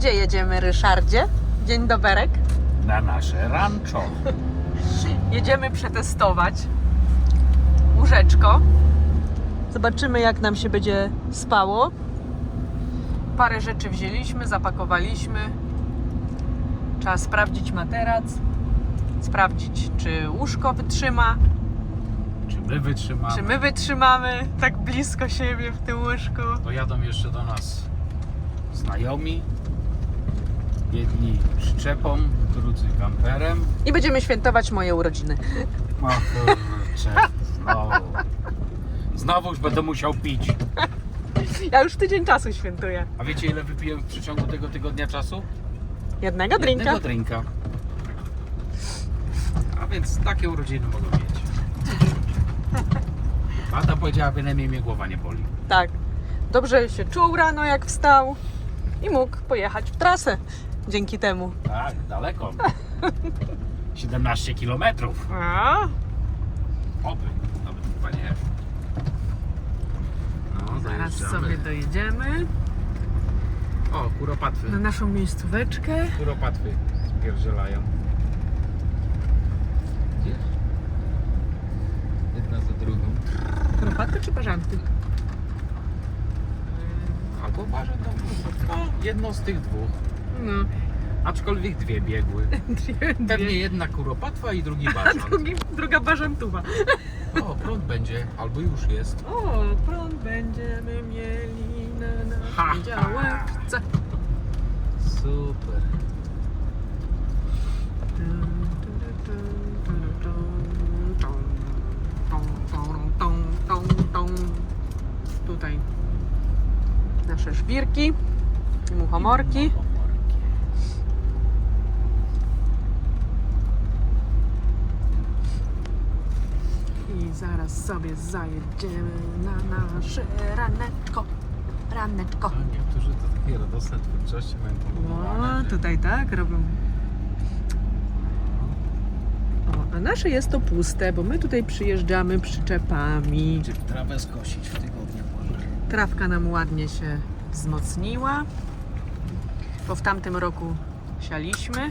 Gdzie jedziemy, Ryszardzie? Dzień doberek. na nasze rancho. Jedziemy przetestować łóżeczko. Zobaczymy, jak nam się będzie spało. Parę rzeczy wzięliśmy, zapakowaliśmy. Trzeba sprawdzić materac, sprawdzić, czy łóżko wytrzyma, Czy my wytrzymamy? czy my wytrzymamy tak blisko siebie w tym łóżku. Dojadą jeszcze do nas znajomi. Jedni przyczepą, drudzy kamperem. I będziemy świętować moje urodziny. O kurczę, znowu. Znowu już będę musiał pić. Ja już tydzień czasu świętuję. A wiecie ile wypiłem w przeciągu tego tygodnia czasu? Jednego drinka. Jednego drinka. A więc takie urodziny mogą mieć. Mata powiedziała, bynajmniej mnie głowa nie boli. Tak. Dobrze się czuł rano, jak wstał i mógł pojechać w trasę dzięki temu. Tak, daleko. 17 kilometrów. A, Oby, nawet chyba nie. No, zaraz dojeżdżamy. sobie dojedziemy O, kuropatwy. na naszą miejscóweczkę. Kuropatwy spierdzielają. Gdzie? Jedna za drugą. Kropaty czy bażanty? Albo barzę tam No, jedno z tych dwóch. No. Aczkolwiek dwie biegły. Dwie, Pewnie jedna kuropatwa i drugi bażant. Drugi, druga bażantuwa. O, prąd będzie, albo już jest. O, prąd będziemy mieli na Ha, naszej ha. działeczce. Super. Tutaj nasze żwirki, muchomorki. I zaraz sobie zajedziemy na nasze raneczko. Raneczko. A niektórzy to takie radosne twórczości mają O, pobudowane. tutaj tak robią. O, a nasze jest to puste, bo my tutaj przyjeżdżamy przyczepami. Czy trawę skosić w tygodniu może? Trawka nam ładnie się wzmocniła, bo w tamtym roku sialiśmy.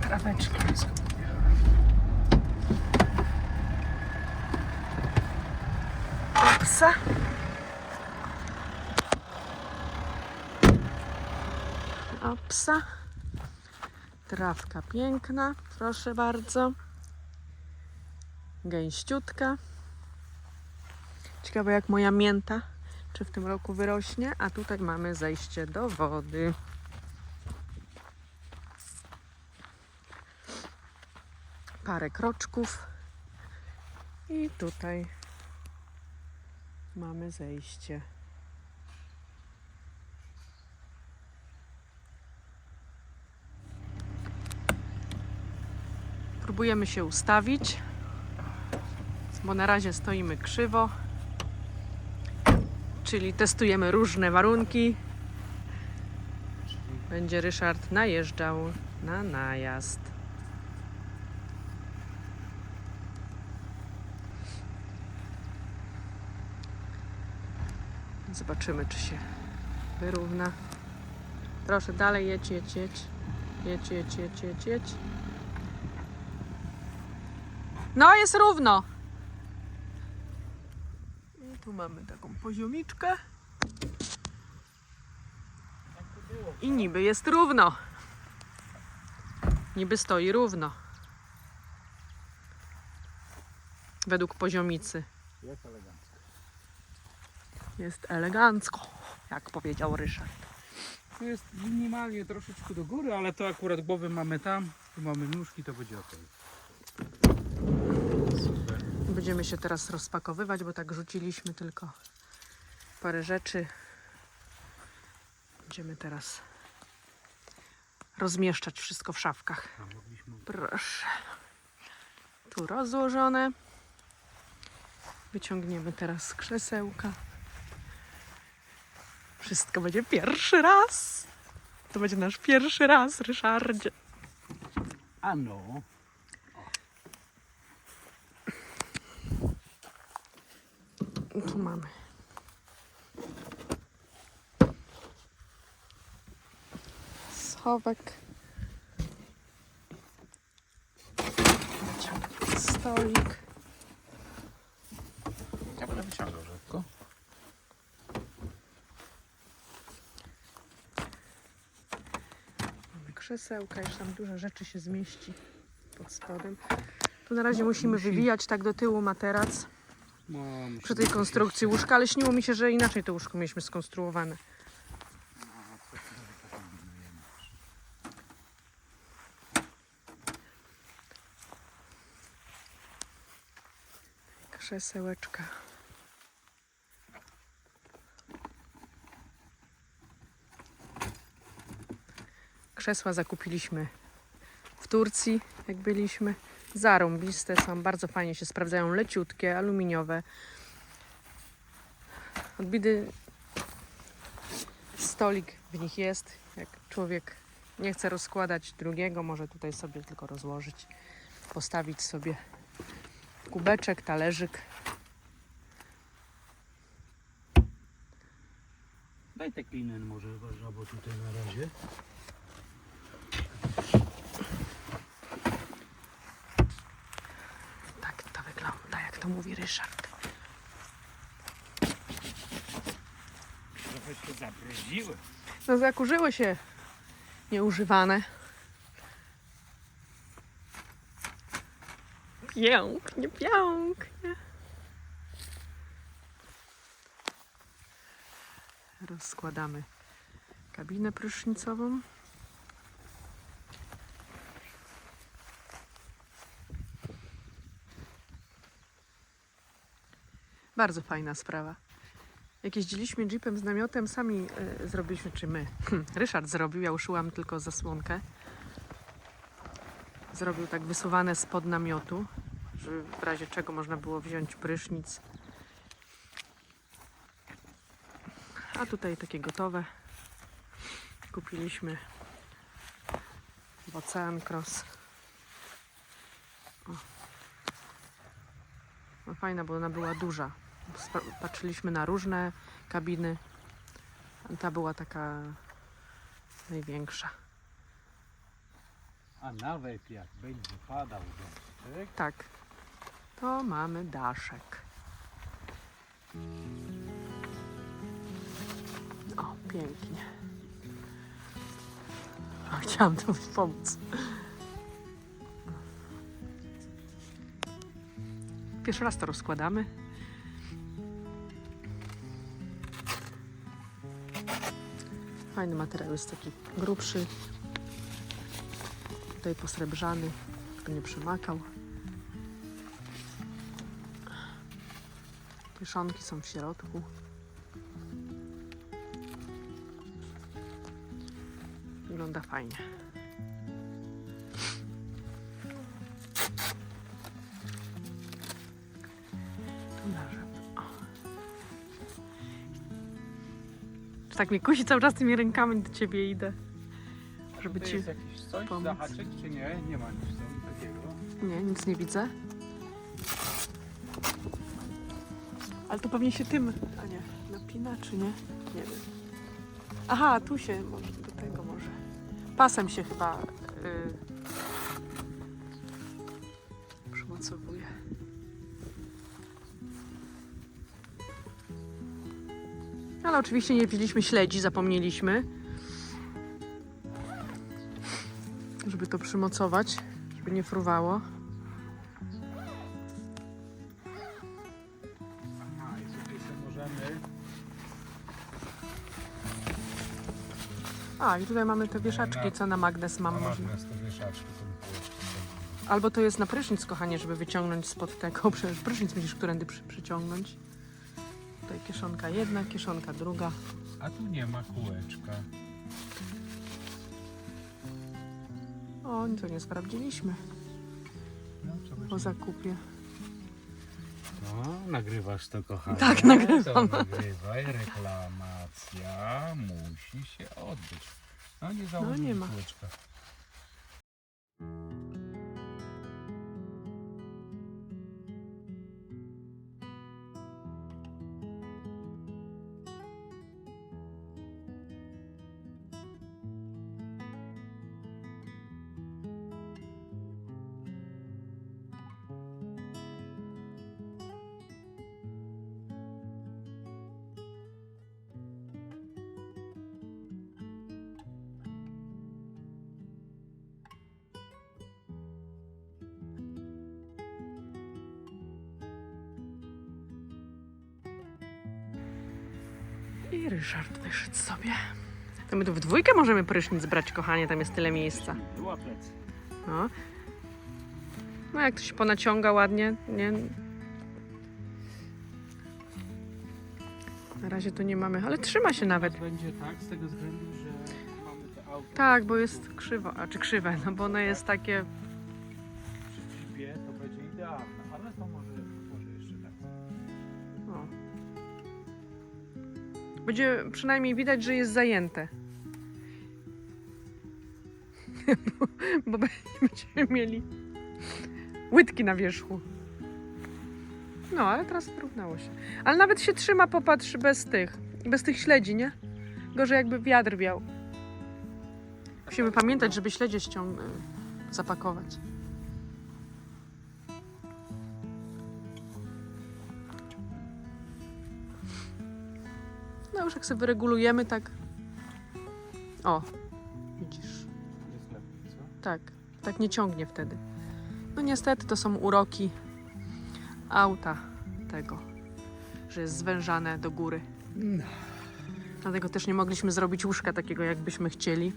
Traweczka. Opsa. Opsa. Trawka piękna, proszę bardzo. Gęściutka. Ciekawe jak moja mięta, czy w tym roku wyrośnie. A tutaj mamy zejście do wody. Parę kroczków. I tutaj mamy zejście. Próbujemy się ustawić, bo na razie stoimy krzywo czyli testujemy różne warunki. Będzie Ryszard najeżdżał na najazd. Zobaczymy, czy się wyrówna. Proszę, dalej jedź, jedź, jedź. Jedź, jedź, jedź, jedź, jedź. No, jest równo. I tu mamy taką poziomiczkę. I niby jest równo. Niby stoi równo. Według poziomicy. Jak elegancko. Jest elegancko, jak powiedział Ryszard. Tu jest minimalnie troszeczkę do góry, ale to akurat głowy mamy tam, tu mamy nóżki, to będzie ok. Super. Będziemy się teraz rozpakowywać, bo tak rzuciliśmy tylko parę rzeczy. Będziemy teraz rozmieszczać wszystko w szafkach. Proszę. Tu rozłożone. Wyciągniemy teraz krzesełka. Wszystko będzie pierwszy raz. To będzie nasz pierwszy raz, Ryszardzie. A no. Tu mamy schowek. Stolik. Ja będę wyciągał rzadko. Mamy krzesełka, jeszcze tam dużo rzeczy się zmieści pod spodem. Tu na razie musimy musi- wywijać tak do tyłu materac No, przy tej konstrukcji łóżka, ale śniło mi się, że inaczej to łóżko mieliśmy skonstruowane. Krzesełeczka. Krzesła zakupiliśmy w Turcji, jak byliśmy. Zarąbiste są, bardzo fajnie się sprawdzają, leciutkie, aluminiowe. Odbity stolik w nich jest. Jak człowiek nie chce rozkładać drugiego, może tutaj sobie tylko rozłożyć, postawić sobie kubeczek, talerzyk. Daj te klinen może bo tutaj na razie. Tak to wygląda, jak to mówi Ryszard. Trochę się zabrudziły. No zakurzyły się nieużywane. Pięknie, pięknie. Rozkładamy kabinę prysznicową. Bardzo fajna sprawa. Jak jeździliśmy jeepem z namiotem, sami y, zrobiliśmy, czy my, Ryszard zrobił, ja uszyłam tylko zasłonkę. Zrobił tak wysuwane spod namiotu, żeby w razie czego można było wziąć prysznic. A tutaj takie gotowe. Kupiliśmy w Ocean Cross. O. No fajna, bo ona była duża. Patrzyliśmy na różne kabiny. Ta była taka największa. A nawet jak będzie padał deszczyk, Tak. To mamy daszek. O, pięknie. O, chciałam tu pomóc. Pierwszy raz to rozkładamy. Fajny materiał jest taki grubszy. Tutaj posrebrzany, kto nie przemakał. Kieszonki są w środku. Wygląda fajnie. Tak mnie kusi cały czas tymi rękami do ciebie idę. Żeby tutaj ci jest jakiś coś, pomóc. czy nie? Nie ma nic takiego. Nie, nic nie widzę. Ale to pewnie się tym, a nie, napina czy nie? Nie wiem. Aha, tu się może, do tego może. Pasem się chyba yy, Ale oczywiście nie wzięliśmy śledzi, zapomnieliśmy. Żeby to przymocować, żeby nie fruwało. A, i tutaj mamy te wieszaczki, co na magnes mam. Można. Albo to jest na prysznic, kochanie, żeby wyciągnąć spod tego. Przecież prysznic musisz którędy przy, przyciągnąć. Tutaj kieszonka jedna, kieszonka druga. A tu nie ma kółeczka. O, to nie sprawdziliśmy No, co po będzie? zakupie. No, nagrywasz to, kochanie. Tak, nagrywam. To nagrywaj, reklamacja musi się odbyć. No, nie nie ma. kółeczka. I Ryszard wyszedł sobie. To my tu w dwójkę możemy prysznic brać, kochanie, tam jest tyle miejsca. No. No jak to się ponaciąga ładnie, nie? Na razie to nie mamy, ale trzyma się nawet. Będzie tak, z tego względu, że mamy te auto Tak, bo jest krzywo, a czy krzywe, no bo ono jest takie, Będzie przynajmniej widać, że jest zajęte. bo, będziemy mieli łydki na wierzchu. No, ale teraz wyrównało się. Ale nawet się trzyma, popatrz, bez tych, bez tych śledzi, nie? Gorzej jakby wiatr wiał. Musimy pamiętać, żeby śledzie ściąg... zapakować. Jak sobie wyregulujemy, tak... O, widzisz. Jest lepiej, co? Tak, tak nie ciągnie wtedy. No niestety to są uroki auta tego, że jest zwężane do góry. No. Dlatego też nie mogliśmy zrobić łóżka takiego, jakbyśmy chcieli.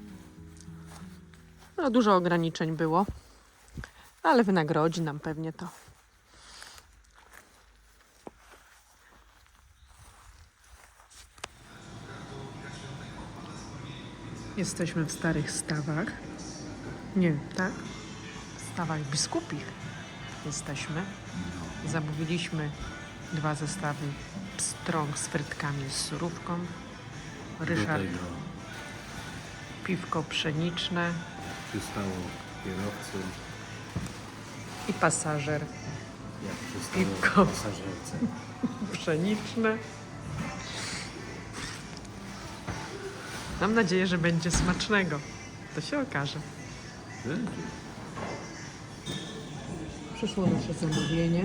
No, dużo ograniczeń było, ale wynagrodzi nam pewnie to. Jesteśmy w starych stawach. Nie, tak? W stawach biskupich jesteśmy. Zamówiliśmy dwa zestawy pstrąg z frytkami z surówką. Ryszard Do tego piwko pszeniczne przystało kierowcy, i pasażer jak przystało Piwko. pasażerce. pszeniczne. Mam nadzieję, że będzie smacznego. To się okaże. Będzie. Przyszło nasze zamówienie.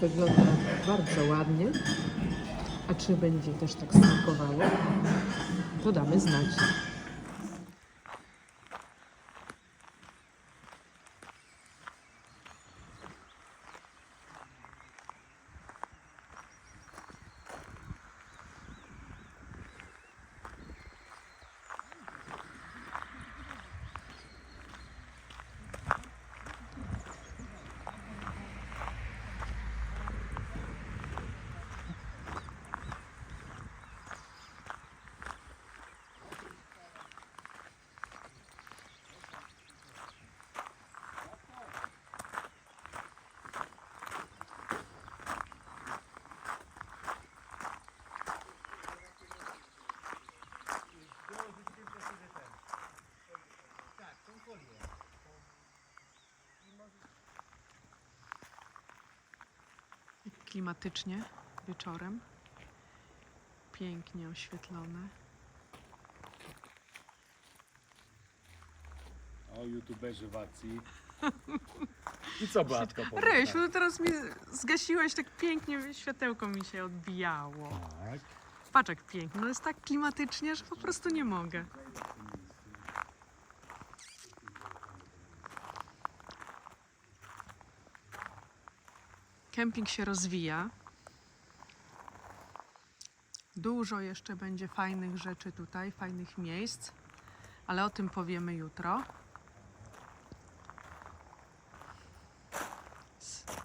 Wygląda bardzo ładnie. A czy będzie też tak smakowało, to damy znać. Klimatycznie wieczorem. Pięknie oświetlone. O, youtuberzy w akcji. I co Blatko powie? Rysiu, no teraz mi zgasiłeś tak pięknie, światełko mi się odbijało. Tak. Patrz jak pięknie, no jest tak klimatycznie, że po prostu nie mogę. Kemping się rozwija. Dużo jeszcze będzie fajnych rzeczy tutaj, fajnych miejsc, ale o tym powiemy jutro.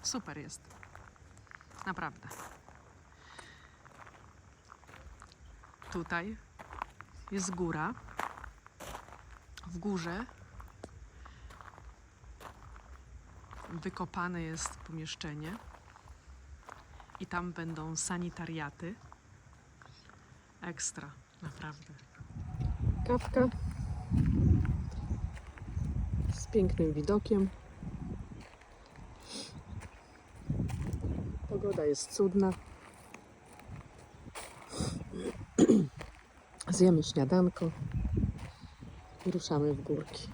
Super jest. Naprawdę. Tutaj jest góra. W górze wykopane jest pomieszczenie i tam będą sanitariaty. Ekstra, naprawdę. Kawka z pięknym widokiem. Pogoda jest cudna. Zjemy śniadanko i ruszamy w górki.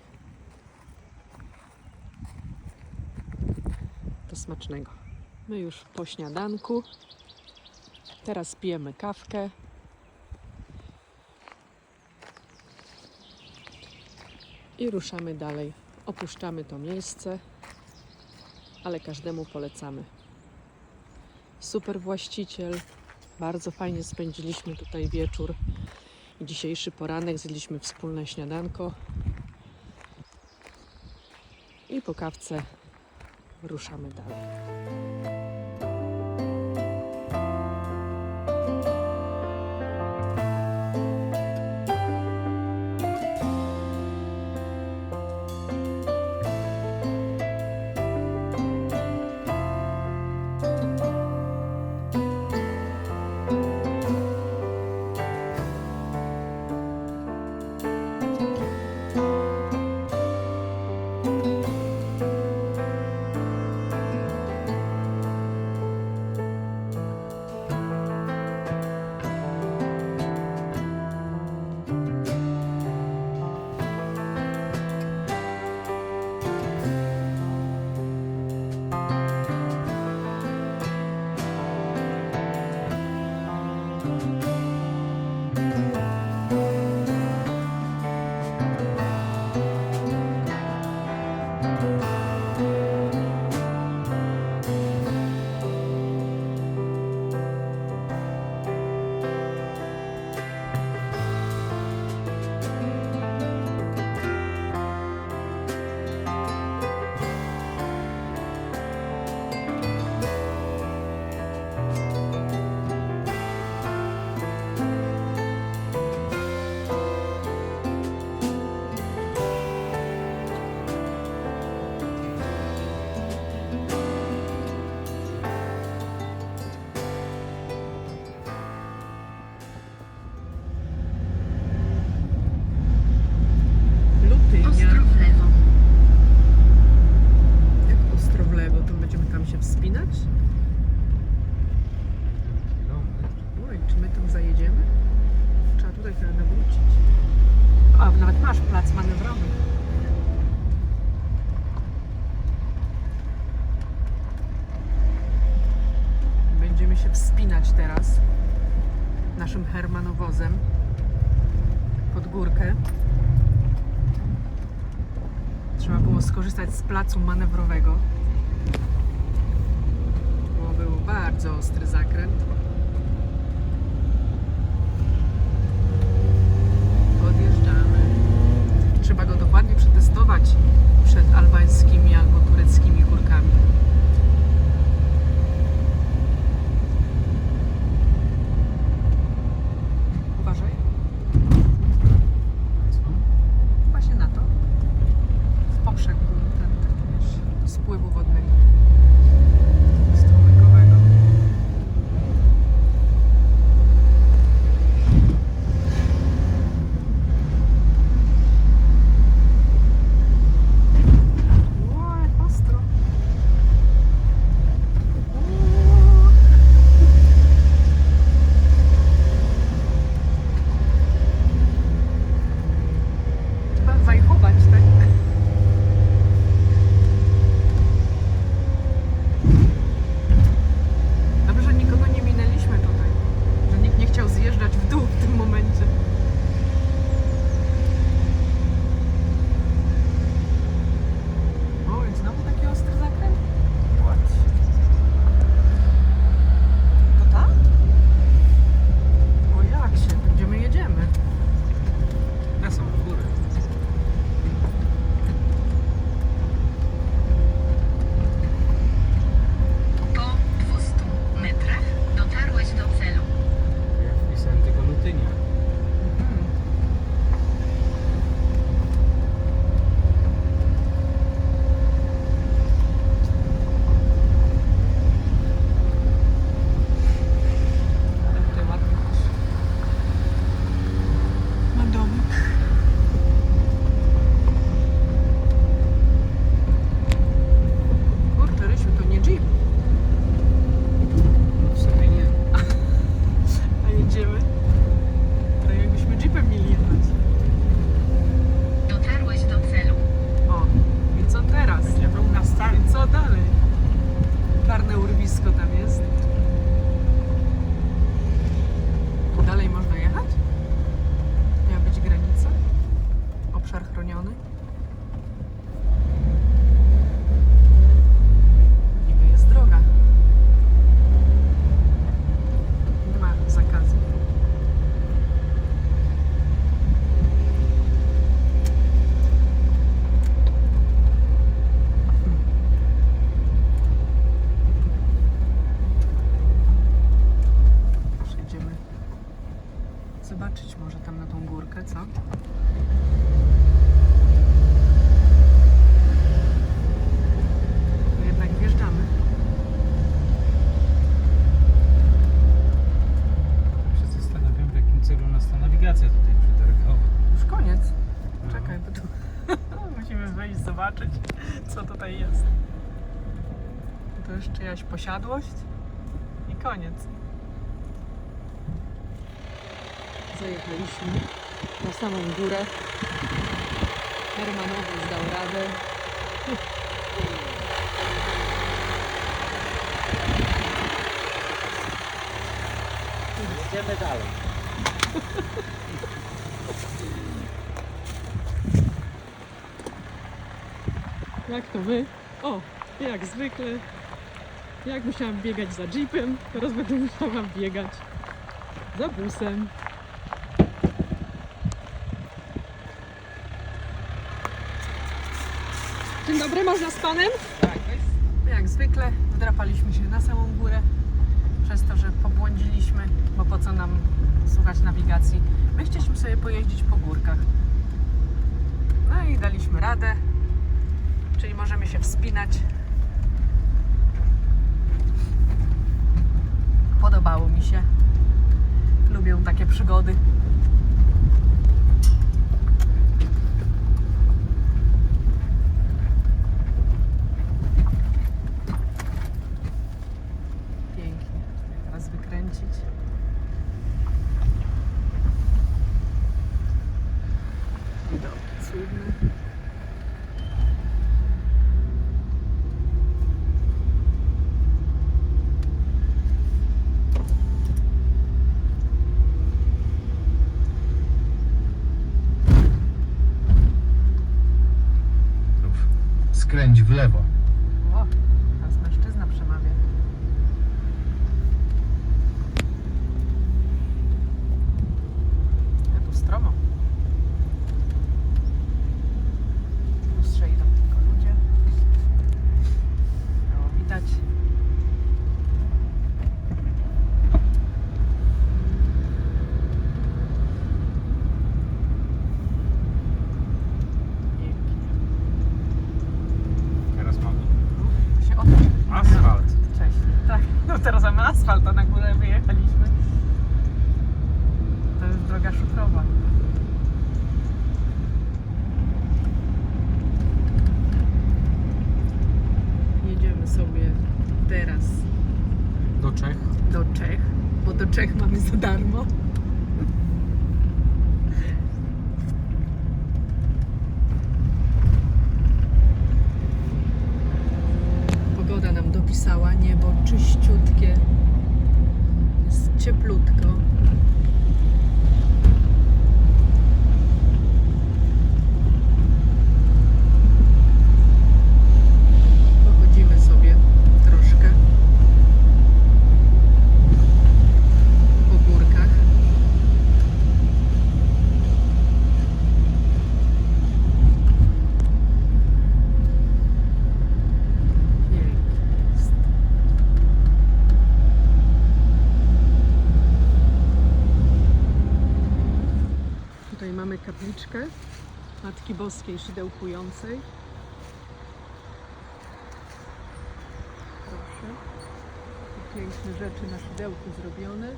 Do smacznego. My już po śniadanku. Teraz pijemy kawkę. I ruszamy dalej. Opuszczamy to miejsce, ale każdemu polecamy. Super właściciel, Bardzo fajnie spędziliśmy tutaj wieczór i dzisiejszy poranek. Zjedliśmy wspólne śniadanko. I po kawce ruszamy dalej. Placu manewrowego. Bo był bardzo ostry koniec. Zajechaliśmy na samą górę. Hermanowy zdał radę. Idziemy dalej. Jak to wy? O, jak zwykle. Jak musiałam biegać za jeepem, teraz będę musiała biegać za busem. Dzień dobry, można z panem? Tak, weź. Jak zwykle wdrapaliśmy się na samą górę przez to, że pobłądziliśmy, bo po co nam słuchać nawigacji. My chcieliśmy sobie pojeździć po górkach. No i daliśmy radę, czyli możemy się wspinać. Podobało mi się. Lubię takie przygody. Pięknie. Teraz wykręcić. Widoki cudne. Skręć w lewo. O, teraz mężczyzna przemawia. Ja tu stromo. W lustrze idą tylko ludzie. Było widać. Pięknie. Teraz mamy Się odbyć. asfalt. Wcześniej, tak. No teraz mamy asfalt, a na górę wyjechaliśmy. To jest droga szukrowa. Jedziemy sobie teraz Do Czech. do Czech, bo do Czech mamy za darmo. Pogoda nam dopisała, niebo czyściutkie, jest cieplutko. Pochodzimy sobie troszkę po górkach. Pięknie jest. Tutaj mamy kapliczkę Matki Boskiej Szydełkującej. Proszę. Piękne rzeczy na szydełku zrobione.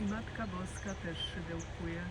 I Matka Boska też szydełkuje.